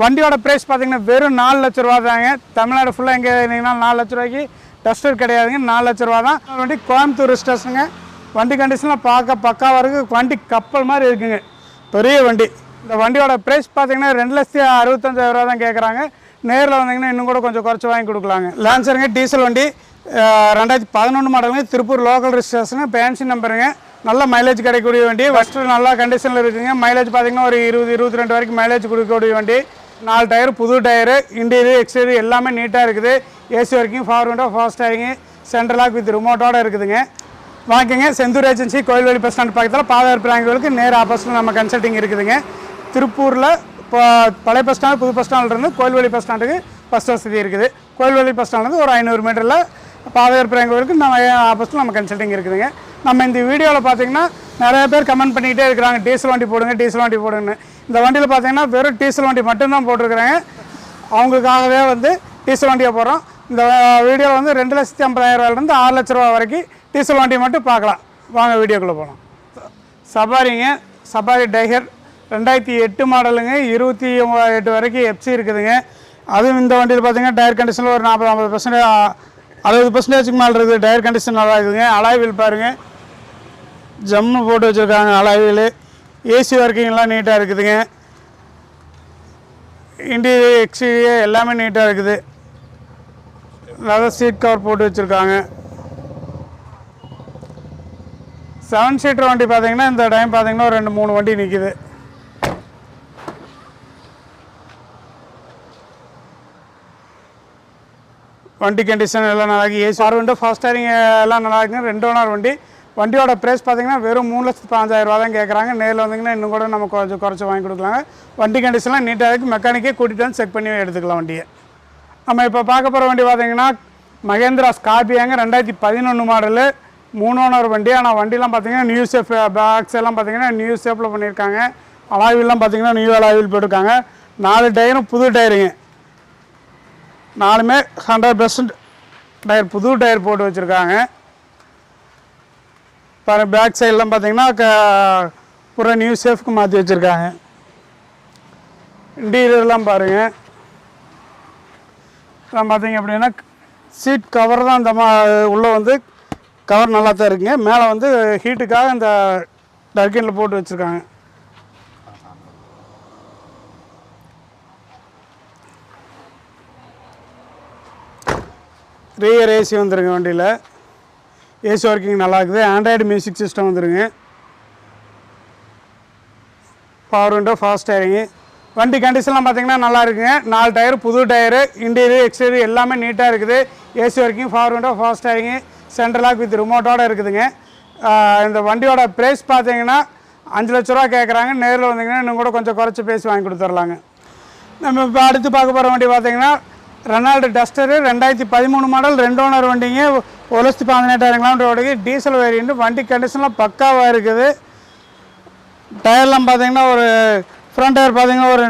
வண்டியோட ப்ரைஸ் பார்த்தீங்கன்னா வெறும் நாலு லட்ச ரூபா தாங்க தமிழ்நாடு ஃபுல்லாக எங்கே இருந்தீங்கன்னா நாலு லட்ச ரூபாய்க்கு டஸ்டர் கிடையாதுங்க. நாலு லட்ச ரூபா தான் வண்டி கோயம்புத்தூர் ஸ்டேஷனுங்க வண்டி கண்டிஷனில் பார்க்க பக்காவாக இருக்குது வண்டி கப்பல் மாதிரி இருக்குங்க. பெரிய வண்டி. இந்த வண்டியோட ப்ரைஸ் பார்த்தீங்கன்னா ரெண்டு லட்சத்தி அறுபத்தஞ்சாயிரம் ரூபா தான் கேட்குறாங்க நேரில் வந்தீங்கன்னா இன்னும் கூட கொஞ்சம் குறைச்சி வாங்கி கொடுக்கலாங்க. லான்சருங்க டீசல் வண்டி. ரெண்டாயிரத்தி பதினொன்று மாடலுங்க திருப்பூர் லோக்கல் ரிஜிஸ்ட்ரேஷனு பேன்சி நம்பருங்க நல்ல மைலேஜ் கிடைக்கக்கூடிய வண்டி. ஃபஸ்ட்டு நல்லா கண்டிஷனில் இருக்குதுங்க. மைலேஜ் பார்த்தீங்கன்னா ஒரு இருபது இருபத்தி ரெண்டு வரைக்கும் மைலேஜ் கொடுக்கக்கூடிய வண்டி. நாலு டயர் புது டயரு இன்டீரியர் எக்ஸ்டீரியர் எல்லாமே நீட்டாக இருக்குது. ஏசி வரைக்கும் ஃபார் விண்டோ ஃபாஸ்ட் ஆகிங்க சென்ட்ரல் லாக் வித் ரிமோட்டோடு இருக்குதுங்க. வாங்கிங்க Senthur agency Koyilveli bus stand பக்கத்தில் பாதார் பிராங்குகளுக்கு நேர் ஆப்போசிட்டில் நம்ம கன்சல்டிங் இருக்குதுங்க. திருப்பூரில் இப்போ பழைய பஸ் ஸ்டாண்ட் புது பஸ் ஸ்டாண்ட்லேருந்து கோயில்வெளி பஸ் ஸ்டாண்டுக்கு பஸ் வசதி இருக்குது. கோயில்வெளி பஸ் ஸ்டாண்ட்லேருந்து ஒரு ஐநூறு மீட்டரில் பாதையர் பிராங்குகளுக்கு நம்ம ஆப்போசிட்டில் நம்ம கன்சல்டிங் இருக்குதுங்க. நம்ம இந்த வீடியோவில் பார்த்தீங்கன்னா நிறைய பேர் கமெண்ட் பண்ணிக்கிட்டே இருக்கிறாங்க. டீசல் வண்டி போடுங்க டீசல் வண்டி போடுங்கன்னு. இந்த வண்டியில் பார்த்தீங்கன்னா வெறும் டீசல் வண்டி மட்டும்தான் போட்டிருக்கிறாங்க அவங்களுக்காகவே வந்து டீசல் வண்டியை போடுறோம். இந்த வீடியோவில் வந்து ரெண்டு லட்சத்தி ஐம்பதாயிரம் ரூபாயிலேருந்து ஆறு லட்ச ரூபா வரைக்கும் டீசல் வண்டி மட்டும் பார்க்கலாம். வாங்க வீடியோக்குள்ளே போகலாம் சபாரிங்க சபாரி டைகர் ரெண்டாயிரத்தி எட்டு மாடலுங்க. இருபத்தி எட்டு வரைக்கும் எஃப்சி இருக்குதுங்க. அதுவும் இந்த வண்டியில் பார்த்தீங்கன்னா டயர் கண்டிஷனில் ஒரு நாற்பது ஐம்பது பர்சன்டேஜ் அறுபது பர்சன்டேஜுக்கு மேலே இருக்குது. டயர் கண்டிஷன் நல்லா இருக்குதுங்க. அலாய்வில் பாருங்கள் ஜம்மு போட்டு வச்சுருக்காங்க அலாய்வில் ஏசி ஒர்க்கிங்லாம் நீட்டாக இருக்குதுங்க. இன்டீரியர் எக்ஸ்டீரியர் எல்லாமே நீட்டாக இருக்குது. நல்லா சீட் கவர் போட்டு வச்சுருக்காங்க. செவன் சீட்டர் வண்டி பார்த்தீங்கன்னா இந்த டைம் பார்த்தீங்கன்னா ஒரு ரெண்டு மூணு வண்டி நிற்கிது வண்டி கண்டிஷன் எல்லாம் நல்லா இருக்குது ஏசி ஆர் விண்டோ ஃபாஸ்ட் ஸ்டாரிங் எல்லாம் நல்லா இருக்குங்க. ரெண்டு ஓனர் வண்டி. வண்டியோட ப்ரைஸ் பார்த்தீங்கன்னா வெறும் மூணு லட்சத்து பாஞ்சாயிரம் ரூபா தான் கேட்குறாங்க நேரில் வந்தீங்கன்னா இன்னும் கூட நம்ம கொஞ்சம் குறைச்சி வாங்கி கொடுக்கலாங்க. வண்டி கண்டிஷன்லாம் நீட்டாக இருக்குது மெக்கானிக்கே கூட்டிகிட்டு வந்து செக் பண்ணி எடுத்துக்கலாம் வண்டியை. நம்ம இப்போ பார்க்க போகிற வண்டி பார்த்தீங்கன்னா மகேந்திரா ஸ்கார்பியாங்க ரெண்டாயிரத்தி பதினொன்று மாடலு மூணு ஓனர் வண்டி. ஆனால் வண்டிலாம் பார்த்தீங்கன்னா நியூ சேஃப் பேக்ஸ் எல்லாம் பார்த்தீங்கன்னா நியூ ஷேப்பில் பண்ணியிருக்காங்க. அலாய்வில்லாம் பார்த்தீங்கன்னா நியூ அலாவில் போட்டிருக்காங்க. நாலு டயரும் புது டயருங்க நாலுமே ஹண்ட்ரட் பர்சன்ட் டயர் புது டயர் போட்டு வச்சுருக்காங்க. பாரு பேக் சைட்லாம் பார்த்தீங்கன்னா க பூரா நியூ சேஃப்க்கு மாற்றி வச்சுருக்காங்க. இன்டீரியர்லாம் பாருங்கள் இதெல்லாம் பார்த்தீங்க அப்படின்னா சீட் கவர் தான் இந்த மா உள்ளே வந்து கவர் நல்லா தான் இருக்குங்க. மேலே வந்து ஹீட்டுக்காக இந்த டர்கினில் போட்டு வச்சுருக்காங்க. ரியர் ஏசி வந்துருங்க வண்டியில். ஏசி ஒர்க்கிங் நல்லா இருக்குது ஆண்ட்ராய்டு மியூசிக் சிஸ்டம் வந்துருங்க. பவர் விண்டோ ஃபாஸ்ட் டயரிங்கு வண்டி கண்டிஷன்லாம் பார்த்தீங்கன்னா நல்லா இருக்குங்க நாலு டயர் புது டயரு இன்டீரியர் எக்ஸ்டீரியர் எல்லாமே நீட்டாக இருக்குது. ஏசி ஒர்க்கிங் பவர் விண்டோ ஃபாஸ்ட் டயரிங்கு சென்ட்ரலாக் வித் ரிமோட்டோட இருக்குதுங்க. இந்த வண்டியோட ப்ரைஸ் பார்த்தீங்கன்னா அஞ்சு லட்ச ரூபா கேட்குறாங்க நேரில் வந்தீங்கன்னா இன்னும் கூட கொஞ்சம் குறைச்சி பேசி வாங்கி கொடுத்துர்லாங்க. நம்ம இப்போ அடுத்து பார்க்க போகிற வண்டி பார்த்தீங்கன்னா ரெனால்டு டஸ்டரு ரெண்டாயிரத்தி பதிமூணு மாடல் ரெண்டு ஓனர் வண்டிங்க. ஒரு லட்சத்தி பதினெட்டாயிரம் கிலோமீட்டர் ஓடுது. டீசல் வேரியண்ட் வண்டி கண்டிஷன்லாம் பக்காவாக இருக்குது. டயர்லாம் பார்த்தீங்கன்னா ஒரு ஃப்ரண்ட் டயர் பார்த்தீங்கன்னா ஒரு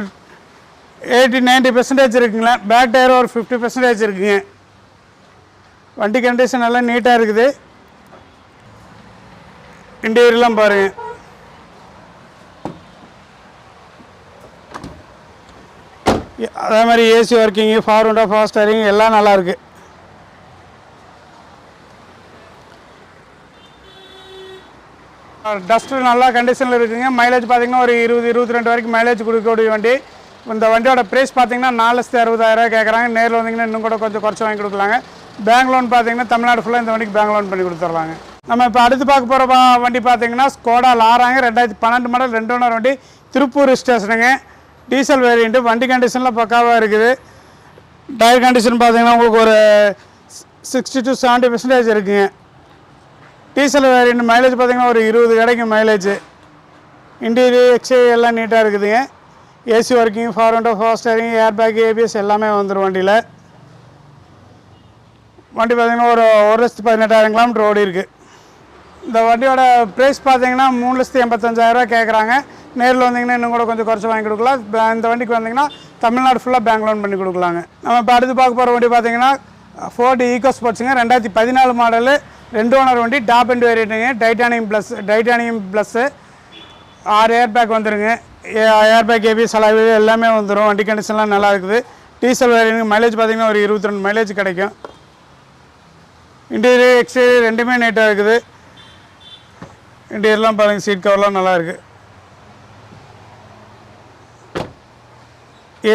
எயிட்டி நைன்ட்டி பெர்சன்டேஜ் இருக்குங்களா பேக் டயர் ஒரு ஃபிஃப்டி பெர்சன்டேஜ் இருக்குங்க. வண்டி கண்டிஷன் எல்லாம் நீட்டாக இருக்குது. இன்டீரியர்லாம் பாருங்கள் அதே மாதிரி ஏசி ஒர்க்கிங்கு ஃபார் ஃபாஸ்ட் ஸ்டரிங் எல்லாம் நல்லாயிருக்கு டஸ்ட்டு நல்லா கண்டிஷனில் இருக்குதுங்க மைலேஜ் பார்த்தீங்கன்னா ஒரு இருபது இருபத்தி ரெண்டு வரைக்கும் மைலேஜ் கொடுக்கக்கூடிய வண்டி. இந்த வண்டியோட ப்ரைஸ் பார்த்தீங்கன்னா நாலு லட்சத்து அறுபதாயிரரூவா கேட்குறாங்க நேரில் வந்தீங்கன்னா இன்னும் கூட கொஞ்சம் குறைச்சி வாங்கி கொடுக்கலாங்க. பேங்க் லோன் பார்த்தீங்கன்னா தமிழ்நாடு ஃபுல்லாக இந்த வண்டிக்கு பேங்க் லோன் பண்ணி கொடுத்துட்றாங்க நம்ம இப்போ அடுத்து பார்க்க போகிற வண்டி பார்த்தீங்கன்னா ஸ்கோடா லாராங்க ரெண்டாயிரத்தி பன்னெண்டு மாடல் ரெண்டு வண்டி திருப்பூர் ஸ்டேஷனுங்க டீசல் வேரியண்ட்டு வண்டி கண்டிஷனில் பக்காவாக இருக்குது. டயர் கண்டிஷன் பார்த்தீங்கன்னா உங்களுக்கு ஒரு சிக்ஸ்டி டு செவன்ட்டி பர்சன்டேஜ் இருக்குங்க. டீசல் வேரியண்ட் மைலேஜ் பார்த்தீங்கன்னா ஒரு இருபது கிடைக்கும் மைலேஜ் இன்டீரியர் எக்ஸ்ஏ எல்லாம் நீட்டாக இருக்குதுங்க. ஏசி ஒர்க்கிங் ஃபார் விண்டோ ஃபாஸ்ட் ஸ்டேரிங் ஏர் பேக் ஏபிஎஸ் எல்லாமே வந்துடும் வண்டியில். வண்டி பார்த்தீங்கன்னா ஒரு ஒரு லட்சத்து பதினெட்டாயிரம் கிலோமீட்டர் ஓடி இருக்குது இந்த வண்டியோட ப்ரைஸ் பார்த்தீங்கன்னா மூணு லட்சத்தி எண்பத்தஞ்சாயிரரூவா கேட்குறாங்க நேரில் வந்தீங்கன்னா இன்னும் கூட கொஞ்சம் குறைச்சி வாங்கி கொடுக்கலாம். இந்த வண்டிக்கு வந்தீங்கன்னா தமிழ்நாடு ஃபுல்லாக பேங்க் லோன் பண்ணி கொடுக்கலாங்க. நம்ம இப்போ அடுத்து பார்க்க போகிற வண்டி பார்த்தீங்கன்னா ஃபோர்டு ஈகோ ஸ்போர்ட்ஸுங்க ரெண்டாயிரத்தி பதினாலு மாடலு ரெண்டு ஓனர் வண்டி டாப் அண்ட் வேரியட்டுங்க டைட்டானியம் ப்ளஸ் டைட்டானியம் ப்ளஸ்ஸு ஆறு ஏர் பேக் வந்துடுங்க ஏர் பேக் ஏபி செலவு எல்லாமே வந்துடும் வண்டி கண்டிஷன்லாம் நல்லா இருக்குது. டீசல் வேரியனுக்கு மைலேஜ் பார்த்தீங்கன்னா ஒரு இருபத்தி ரெண்டு மைலேஜ் கிடைக்கும். இன்டீரியர் எக்ஸ்டீரியர் ரெண்டுமே நீட்டாக இருக்குது. இன்டீரியர்லாம் பாருங்கள் சீட் கவர்லாம் நல்லா இருக்குது ஏ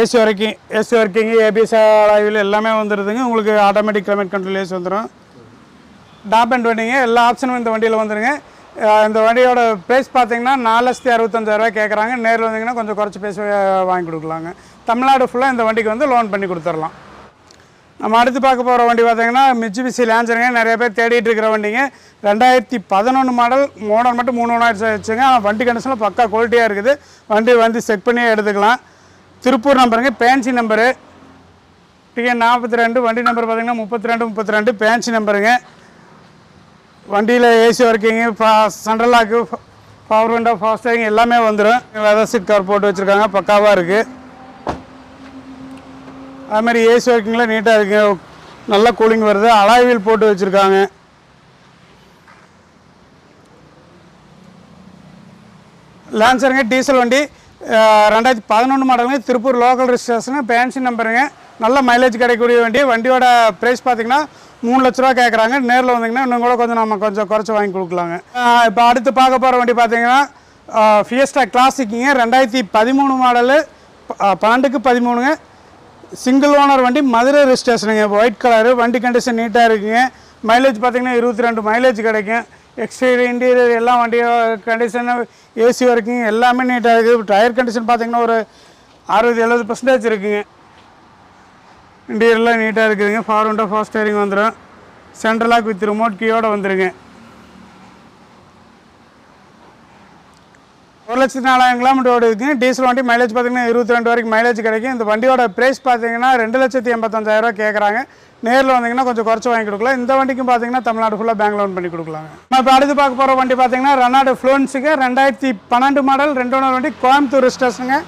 ஏசி வரைக்கும் ஏசி ஒர்க்கிங் ஏபிஎஸ் அளவில் எல்லாமே வந்துடுதுங்க உங்களுக்கு ஆட்டோமேட்டிக் கிளைமேட் கண்ட்ரோல் ஏசி வந்துடும் டாப் அண்ட் வண்டிங்க எல்லா ஆப்ஷனும் இந்த வண்டியில் வந்துருங்க. இந்த வண்டியோட ப்ரைஸ் பார்த்தீங்கன்னா நாலு லட்சத்தி அறுபத்தஞ்சாயிரரூவா கேட்குறாங்க நேரில் வந்தீங்கன்னா கொஞ்சம் குறைச்சி பேசி வாங்கி கொடுக்கலாங்க. தமிழ்நாடு ஃபுல்லாக இந்த வண்டிக்கு வந்து லோன் பண்ணி கொடுத்துடலாம். நம்ம அடுத்து பார்க்க போகிற வண்டி பார்த்தீங்கன்னா மிட்சுபிசி லேஞ்சருங்க நிறைய பேர் தேடிட்டு இருக்கிற வண்டிங்க. ரெண்டாயிரத்தி பதினொன்று மாடல் மோடல் மட்டும் மூணு ஒன்றாயிரத்தி வச்சுங்க. ஆனால் வண்டி கண்டிஷனில் பக்கா குவாலிட்டியாக இருக்குது. வண்டி வந்து செக் பண்ணியே எடுத்துக்கலாம். திருப்பூர் நம்பருங்க பேன்சி நம்பரு டிஎன் நாற்பத்தி ரெண்டு வண்டி நம்பர் பார்த்தீங்கன்னா முப்பத்தி ரெண்டு முப்பத்தி ரெண்டு பேன்சி நம்பருங்க வண்டியில் ஏசி ஒர்க்கிங்கு ஃபா central lock power window power steering எல்லாமே வந்துடும் வெதர் சீட் கவர் போட்டு வச்சுருக்காங்க. பக்காவாக இருக்குது அது மாதிரி ஏசி ஒர்க்கிங்கில் நீட்டாக இருக்கு. நல்லா கூலிங் வருது. அலாய்வில் போட்டு வச்சுருக்காங்க. லான்சருங்க டீசல் வண்டி. ரெண்டாயிரத்தி பதினொன்று மாடலுங்க. திருப்பூர் லோக்கல் ரிஜிஸ்ட்ரேஷனு பேன்சி நம்பருங்க நல்ல மைலேஜ் கிடைக்கக்கூடிய வண்டி. வண்டியோட ப்ரைஸ் பார்த்தீங்கன்னா மூணு லட்ச ரூபா கேட்குறாங்க நேரில் வந்தீங்கன்னா இன்னும் கூட கொஞ்சம் நம்ம கொஞ்சம் குறைச்சி வாங்கி கொடுக்கலாங்க. இப்போ அடுத்து பார்க்க போகிற வண்டி பார்த்தீங்கன்னா ஃபியஸ்டா கிளாசிக்குங்க ரெண்டாயிரத்தி பதிமூணு மாடலு. பன்னெண்டுக்கு பதிமூணுங்க. சிங்கிள் ஓனர் வண்டி மதுரை ரிஜிஸ்ட்ரேஷனுங்க ஒயிட் கலரு வண்டி கண்டிஷன் நீட்டாக இருக்குங்க. மைலேஜ் பார்த்தீங்கன்னா இருபத்தி ரெண்டு மைலேஜ் கிடைக்கும் எக்ஸ்டீரியர் இன்டீரியர் எல்லாம் வண்டி கண்டிஷன் ஏசி வரைக்கும் எல்லாமே நீட்டாக இருக்குது. டயர் கண்டிஷன் பார்த்தீங்கன்னா ஒரு அறுபது எழுபது பர்சன்டேஜ் இருக்குங்க. இன்டீரியர்லாம் நீட்டாக இருக்குதுங்க. ஃபார்வண்டாக ஃபாஸ்ட் ஸ்டேரிங் வந்துடும் சென்ட்ரலாக் வித் ரிமோட் கீயோடு வந்துடுங்க ஒரு லட்சத்தி நாலாயிரம் கிலோமீட்டர் ஓடுதுங்க டீசல் வண்டி மைலேஜ் பார்த்தீங்கன்னா இருபத்தி ரெண்டு வரைக்கும் மைலேஜ் கிடைக்கும். இந்த வண்டியோட ப்ரைஸ் பார்த்தீங்கன்னா ரெண்டு லட்சத்தி எண்பத்தஞ்சாயிரரூவா கேட்குறாங்க. நேரில் வந்தீங்கன்னா கொஞ்சம் குறைச்சி வாங்கி கொடுக்கலாம். இந்த வண்டிக்கும் பார்த்தீங்கன்னா தமிழ்நாடு ஃபுல்லாக பேங்க் லோன் பண்ணி கொடுக்கலாங்க. நம்ம இப்போ அடுத்து பார்க்க போகிற வண்டி பார்த்தீங்கன்னா ரெனால்டு ஃப்ளோன்ஸுக்கு ரெண்டாயிரத்தி பன்னெண்டு மாடல் ரெண்டு வண்டி கோயம்புத்தூர் ஸ்டேஷனுங்க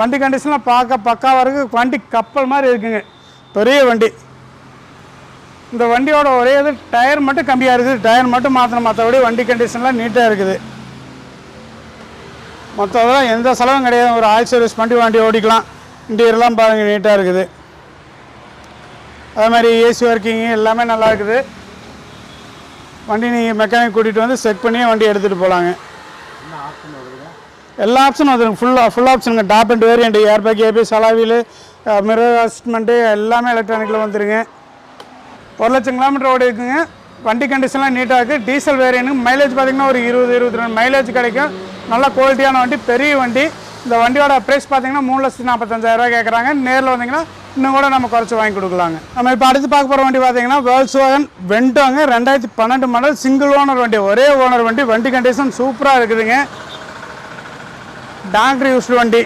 வண்டி கண்டிஷனில் பார்க்க பக்காவாக இருக்குது வண்டி கப்பல் மாதிரி இருக்குங்க. பெரிய வண்டி. இந்த வண்டியோட ஒரே இது டயர் மட்டும் கம்மியாக இருக்குது. டயர் மட்டும் மாற்றணும் மற்றபடி வண்டி கண்டிஷன்லாம் நீட்டாக இருக்குது. மற்றதெல்லாம் எந்த செலவும் கிடையாது. ஒரு ஆயில் சர்வீஸ் பண்ணி வண்டி ஓடிக்கலாம். இன்டீரியர்லாம் பாருங்கள் நீட்டாக இருக்குது. அதே மாதிரி ஏசி ஒர்க்கிங்கு எல்லாமே நல்லா இருக்குது. வண்டி நீங்கள் மெக்கானிக் கூட்டிகிட்டு வந்து செக் பண்ணியே வண்டி எடுத்துகிட்டு போகலாங்க எல்லா ஆப்ஷனும் வந்துருங்க. ஃபுல்லாக full ஆப்ஷனுங்க top end variant air bag ABS அலாவியில் mirror adjustment எல்லாமே எலக்ட்ரானிக்கில் வந்துருங்க. ஒரு லட்சம் கிலோமீட்டர் ஓடி இருக்குங்க. வண்டி கண்டிஷன்லாம் நீட்டாக இருக்குது டீசல் வேரியனுக்கு மைலேஜ் பார்த்தீங்கன்னா ஒரு இருபது இருபத்தி ரெண்டு மைலேஜ் கிடைக்கும். நல்ல குவாலிட்டியான வண்டி பெரிய வண்டி. இந்த வண்டியோட ப்ரைஸ் பார்த்தீங்கன்னா மூணு லட்சத்தி நாற்பத்தஞ்சாயிரரூவா கேட்குறாங்க நேரில் வந்தீங்கன்னா இன்னும் கூட நம்ம குறைச்சி வாங்கி கொடுக்கலாங்க. நம்ம இப்போ அடுத்து பார்க்க போகிற வண்டி பார்த்தீங்கன்னா வேர்ல்ஸ் வேகன் வெண்டோங்க ரெண்டாயிரத்தி பன்னெண்டு மாடல் சிங்கிள் ஓனர் வண்டி ஒரே ஓனர் வண்டி. வண்டி கண்டிஷன் சூப்பராக இருக்குதுங்க. டாக்டர் யூஸ்டு வண்டி.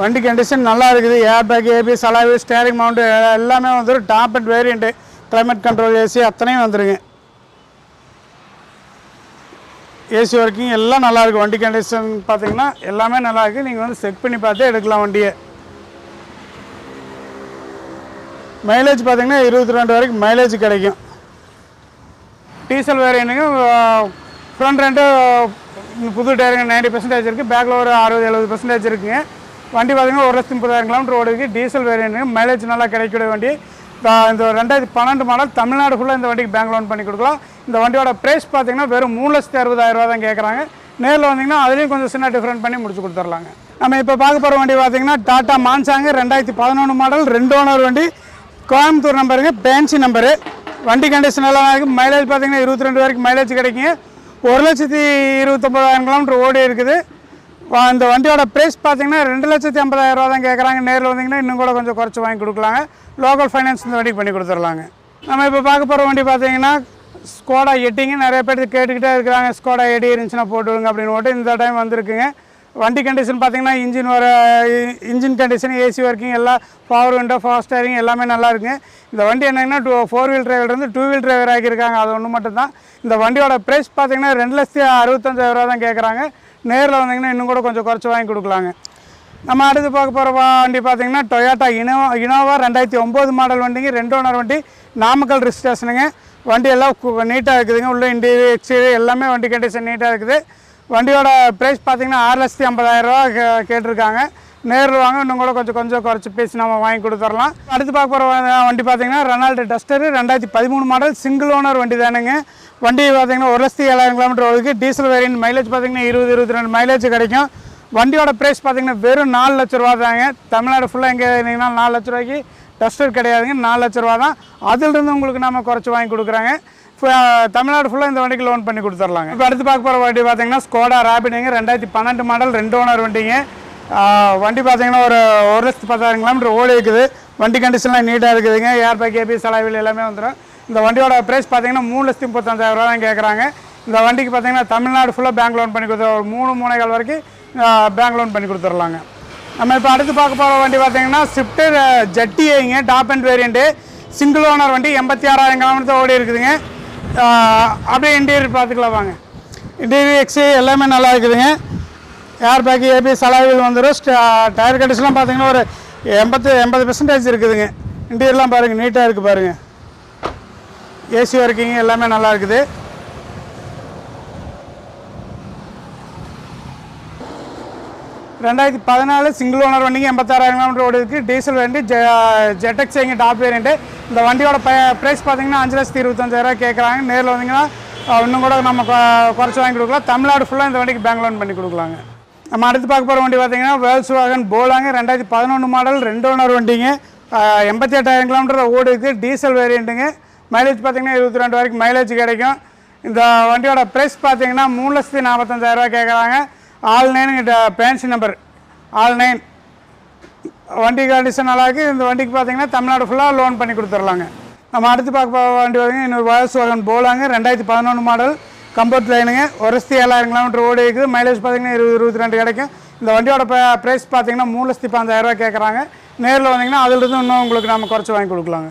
வண்டி கண்டிஷன் நல்லா இருக்குது. Air bag ABS alloy steering mount எல்லாமே வந்துடும் top end variant climate control AC அத்தனையும் வந்துருங்க. ஏசி ஒர்க்கிங் எல்லாம் நல்லாயிருக்கும் வண்டி கண்டிஷன் பார்த்தீங்கன்னா எல்லாமே நல்லாயிருக்கு நீங்கள் வந்து செக் பண்ணி பார்த்து எடுக்கலாம் வண்டியை. மைலேஜ் பார்த்தீங்கன்னா இருபத்தி ரெண்டு வரைக்கும் மைலேஜ் கிடைக்கும். டீசல் வேரியனுங்க ஃப்ரண்ட் ரெண்டு புது டயருங்க நைன்டி பர்சன்டேஜ் இருக்குது பேக்கில் ஒரு அறுபது எழுபது பர்சன்டேஜ் இருக்குங்க. வண்டி பார்த்தீங்கன்னா ஒரு லட்சத்தி முப்பதாயிரம் கிலோமீட்டர் ஓடுக்கு டீசல் வேரியன்ட் மைலேஜ் நல்லா கிடைக்கக்கூடிய வண்டி. இந்த ரெண்டாயிரத்தி பன்னெண்டு மாடல் தமிழ்நாடு ஃபுல்லாக இந்த வண்டிக்கு பேங்க் லோன் பண்ணி கொடுக்கலாம். இந்த வண்டியோட ப்ரைஸ் பார்த்தீங்கன்னா வெறும் மூணு லட்சத்தி அறுபதாயிரம் ரூபா தான் கேட்குறாங்க நேரில் வந்தீங்கன்னா அதுலேயும் கொஞ்சம் சின்ன டிஃப்ரெண்ட் பண்ணி முடிச்சு கொடுத்துர்லாங்க. நம்ம இப்போ பார்க்க போகிற வண்டி பார்த்திங்கன்னா டாட்டா மான்சாங்க ரெண்டாயிரத்தி பதினொன்று மாடல் ரெண்டு ஓனர் வண்டி. கோயம்புத்தூர் நம்பருங்க பேன்சி நம்பரு வண்டி கண்டிஷன் எல்லாம் இருக்குது மைலேஜ் பார்த்தீங்கன்னா இருபத்தி ரெண்டு வரைக்கும் மைலேஜ் கிடைக்குங்க. ஒரு லட்சத்தி இருபத்தொம்பதாயிரம் கிலோமீட்டர் ஓடி இருக்குது இந்த வண்டியோட ப்ரைஸ் பார்த்தீங்கன்னா ரெண்டு லட்சத்தி ஐம்பதாயிரம் ரூபா தான் கேட்குறாங்க. நேரில் வந்தீங்கன்னா இன்னும் கூட கொஞ்சம் குறைச்சி வாங்கி கொடுக்கலாங்க. லோக்கல் ஃபைனான்ஸ் இந்த வண்டிக்கு பண்ணி கொடுத்துர்லாங்க நம்ம இப்போ பார்க்க போகிற வண்டி பார்த்தீங்கன்னா ஸ்கோடா எட்டிங்க நிறைய பேர் கேட்டுக்கிட்டே இருக்கிறாங்க. ஸ்கோடா எடி இருந்துச்சுன்னா போட்டு விடுங்க அப்படின்னு போட்டு இந்த டைம் வந்திருக்குங்க. வண்டி கண்டிஷன் பார்த்தீங்கன்னா இன்ஜின் வர இன்ஜின் கண்டிஷன் ஏசி ஒர்க்கிங் எல்லாம் பவர் விண்டோ ஃபாஸ்ட் ஸ்டேரிங் எல்லாமே நல்லா இருக்குங்க. இந்த வண்டி என்னங்கன்னா டூ ஃபோர் வீல் டிரைவர்லேருந்து டூ வீல் டிரைவர் ஆகியிருக்காங்க அது ஒன்று மட்டும் தான் இந்த வண்டியோட ப்ரைஸ் பார்த்தீங்கன்னா ரெண்டு லட்சத்தி அறுபத்தஞ்சாயிரம் ரூபா தான் கேட்குறாங்க. நேரில் வந்தீங்கன்னா இன்னும் கூட கொஞ்சம் குறைச்சி வாங்கி கொடுக்கலாங்க. நம்ம அடுத்து பார்க்க போகிற வண்டி பார்த்தீங்கன்னா டொயோட்டா இனோவா இனோவா ரெண்டாயிரத்தி ஒம்பது மாடல் வண்டிங்க. ரெண்டு ஓனர் வண்டி நாமக்கல் ரிஜிஸ்ட்ரேஷனுங்க வண்டி எல்லாம் நீட்டாக இருக்குதுங்க. உள்ளே இன்டீரியர் எக்ஸ்டீரியர் எல்லாமே வண்டி கண்டிஷன் நீட்டாக இருக்குது. வண்டியோட ப்ரைஸ் பார்த்தீங்கன்னா ஆறு லட்சத்தி ஐம்பதாயிரரூவா கே கேட்டிருக்காங்க. நேரில் வாங்க இன்னும் கூட கொஞ்சம் கொஞ்சம் குறைச்சி பேசி நம்ம வாங்கி கொடுத்துடலாம். அடுத்து பார்க்க போகிற வண்டி பார்த்தீங்கன்னா ரெனால்டு டஸ்டர் ரெண்டாயிரத்தி பதிமூணு மாடல் சிங்கிள் ஓனர் வண்டி தானுங்க. வண்டி பார்த்தீங்கன்னா ஒரு லட்சத்தி ஏழாயிரம் கிலோமீட்டர் ஓடுது. டீசல் வேரியன்ட் மைலேஜ் பார்த்தீங்கன்னா இருபது இருபத்தி ரெண்டு மைலேஜ் கிடைக்கும். வண்டியோட ப்ரைஸ் பார்த்தீங்கன்னா வெறும் நாலு லட்ச ரூபா தாங்க. தமிழ்நாடு ஃபுல்லாக எங்கே இருந்தீங்கன்னா நாலு லட்ச ரூபாய்க்கு டஸ்டர் கிடையாதுங்க. நாலு லட்ச ரூபா தான். அதிலிருந்து உங்களுக்கு நம்ம குறைச்சி வாங்கி கொடுக்குறாங்க. தமிழ்நாடு ஃபுல்லாக இந்த வண்டிக்கு லோன் பண்ணி கொடுத்துர்லாங்க இப்போ அடுத்து பார்க்க போகிற வண்டி பார்த்தீங்கன்னா ஸ்கோடா ராபிடுங்க ரெண்டாயிரத்தி பன்னெண்டு மாடல் ரெண்டு ஓனர் வண்டிங்க. வண்டி பார்த்தீங்கன்னா ஒரு ஒரு லட்சத்து பத்தாயிரம் கிலோமீட்டர் ஓடி இருக்குது. வண்டி கண்டிஷன்லாம் நீட்டாக இருக்குதுங்க. ஏர் பேக் ஏபி செலவில் எல்லாமே வந்துடும் இந்த வண்டியோட ப்ரைஸ் பார்த்தீங்கன்னா மூணு லட்சத்தி முப்பத்தஞ்சாயிரம் ரூபா தான் கேட்குறாங்க இந்த வண்டிக்கு பார்த்தீங்கன்னா தமிழ்நாடு ஃபுல்லாக பேங்க் லோன் பண்ணி கொடுத்து ஒரு மூணு மூணைகள் வரைக்கும் பேங்க் லோன் பண்ணி கொடுத்துர்லாங்க. நம்ம இப்போ அடுத்து பார்க்க போகிற வண்டி பார்த்தீங்கன்னா Swift ஜட்டிஐங்க top end variant single owner வண்டி எண்பத்தி ஆறாயிரம் கிலோமீட்டர் ஓடி இருக்குதுங்க. அப்படியே இன்டீரியர் பார்த்துக்கலாம் வாங்க. இன்டீரியர் எக்ஸி எல்லாமே நல்லா இருக்குதுங்க. ஏர் பேக்கு ஏபி சலாவில் வந்துடும் டயர் கண்டிஷன்லாம் பார்த்தீங்கன்னா ஒரு எண்பத்து எண்பது பெர்சன்டேஜ் இருக்குதுங்க. இன்டீரியர்லாம் பாருங்கள் நீட்டாக இருக்குது பாருங்கள் ஏசி ஒர்க்கிங் எல்லாமே நல்லா இருக்குது. ரெண்டாயிரத்தி பதினாலு சிங்கிள் ஓனர் வண்டிங்க எண்பத்தாறாயிரம் கிலோமீட்டர் ஓடிருக்கு டீசல் வண்டி ஜெ ஜெட்டக்ஸ் எங்கள் டாப் வேரியண்ட்டு இந்த வண்டியோட ப ப்ரைஸ் பார்த்தீங்கன்னா அஞ்சு லட்சத்தி இருபத்தஞ்சாயிரம் கேட்குறாங்க. நேரில் வந்தீங்கன்னா இன்னும் கூட நம்ம குறைச்சி வாங்கி கொடுக்கலாம். தமிழ்நாடு ஃபுல்லாக இந்த வண்டிக்கு பேங்க் லோன் பண்ணி கொடுக்கலாங்க. நம்ம அடுத்து பார்க்க போகிற வண்டி பார்த்தீங்கன்னா வேல்ஸ் வாகன் போலாங்க ரெண்டாயிரத்தி பதினொன்று மாடல் ரெண்டு ஓனர் வண்டிங்க. எண்பத்தி எட்டாயிரம் கிலோமீட்டர் ஓடுக்கு டீசல் வேரியண்ட்டுங்க மைலேஜ் பார்த்தீங்கன்னா இருபத்தி ரெண்டு வரைக்கும் மைலேஜ் கிடைக்கும். இந்த வண்டியோட ப்ரைஸ் பார்த்தீங்கன்னா மூணு லட்சத்தி நாற்பத்தஞ்சாயிரரூவா கேட்குறாங்க. ஆல் நைனுங்கிட்ட பேன்சி நம்பர் ஆல் நைன் வண்டி கண்டிஷன் நல்லாயிருக்கு இந்த வண்டிக்கு பார்த்தீங்கன்னா தமிழ்நாடு ஃபுல்லாக லோன் பண்ணி கொடுத்துர்லாங்க. நம்ம அடுத்து பார்க்க போகிற வண்டி பார்த்தீங்கன்னா இன்னொரு வயசு வாகன் போலாங்க ரெண்டாயிரத்தி பதினொன்று மாடல் கம்பர்ட் லைனுங்க ஒரு லட்சத்தி ஏழாயிரம் கிலோமீட்டர் ஓடி இருக்குது. மைலேஜ் பார்த்தீங்கன்னா இருபது இருபத்தி ரெண்டு கிடைக்கும். இந்த வண்டியோட ப்ரைஸ் பார்த்தீங்கன்னா மூணு லட்சத்தி பதினஞ்சாயிரரூவா கேட்குறாங்க நேரில் வந்தீங்கன்னா அதிலிருந்து இன்னும் உங்களுக்கு நம்ம குறைச்சி வாங்கி கொடுக்கலாங்க.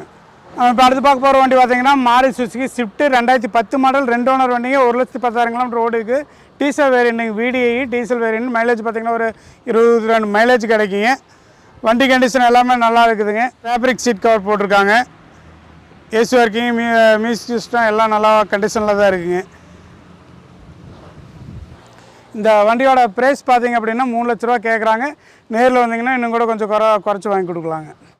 நம்ம இப்போ அடுத்து பார்க்க போகிற வண்டி பார்த்தீங்கன்னா மாரி சுசுகி ஸ்விஃப்ட் ரெண்டாயிரத்தி பத்து மாடல் ரெண்டு ஓனர் வண்டிங்க. ஒரு லட்சத்தி பத்தாயிரம் கிலோமீட்டர் ஓடி இருக்குது diesel variant VDI diesel variant mileage பார்த்தீங்கன்னா ஒரு இருபது ரெண்டு மைலேஜ் கிடைக்குங்க. வண்டி கண்டிஷன் எல்லாமே நல்லா இருக்குதுங்க. ஃபேப்ரிக் சீட் கவர் போட்டிருக்காங்க. ஏசி ஒர்க்கிங் மியூ மியூசிக் சிஸ்டம் எல்லாம் நல்லா கண்டிஷனில் தான் இருக்குதுங்க இந்த வண்டியோட ப்ரைஸ் பார்த்தீங்க அப்படின்னா மூணு லட்ச ரூபா கேட்குறாங்க. நேரில் வந்தீங்கன்னா இன்னும் கூட கொஞ்சம் குறை குறைச்சி வாங்கி கொடுக்கலாங்க.